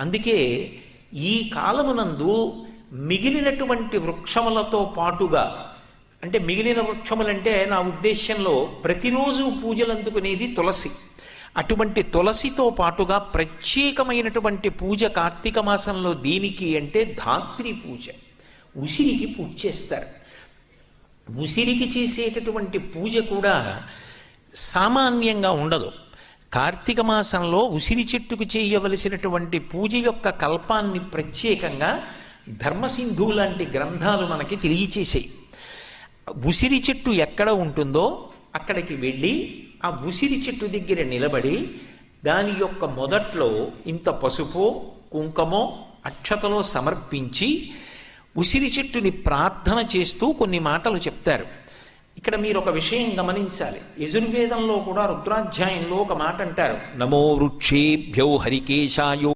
అందుకే ఈ కాలమునందు మిగిలినటువంటి వృక్షములతో పాటుగా అంటే మిగిలిన వృక్షములంటే నా ఉద్దేశ్యంలో ప్రతిరోజు పూజలు అందుకునేది తులసి. అటువంటి తులసితో పాటుగా ప్రత్యేకమైనటువంటి పూజ కార్తీక మాసంలో దేనికి అంటే ధాత్రి పూజ. ఉసిరికి పూజ చేస్తారు. ఉసిరికి చేసేటటువంటి పూజ కూడా సామాన్యంగా ఉండదు. కార్తీక మాసంలో ఉసిరి చెట్టుకు చేయవలసినటువంటి పూజ యొక్క కల్పాన్ని ప్రత్యేకంగా ధర్మసింధు లాంటి గ్రంథాలు మనకి తెలియచేసాయి ఉసిరి చెట్టు ఎక్కడ ఉంటుందో అక్కడికి వెళ్ళి ఆ ఉసిరి చెట్టు దగ్గర నిలబడి దాని యొక్క మొదట్లో ఇంత పసుపు కుంకమో అక్షతలో సమర్పించి ఉసిరి చెట్టుని ప్రార్థన చేస్తూ కొన్ని మాటలు చెప్తారు. ఇక్కడ మీరు ఒక విషయం గమనించాలి. యజుర్వేదంలో కూడా రుద్రాధ్యాయంలో ఒక మాట అంటారు. నమో వృక్షేభ్యో హరికేశాయో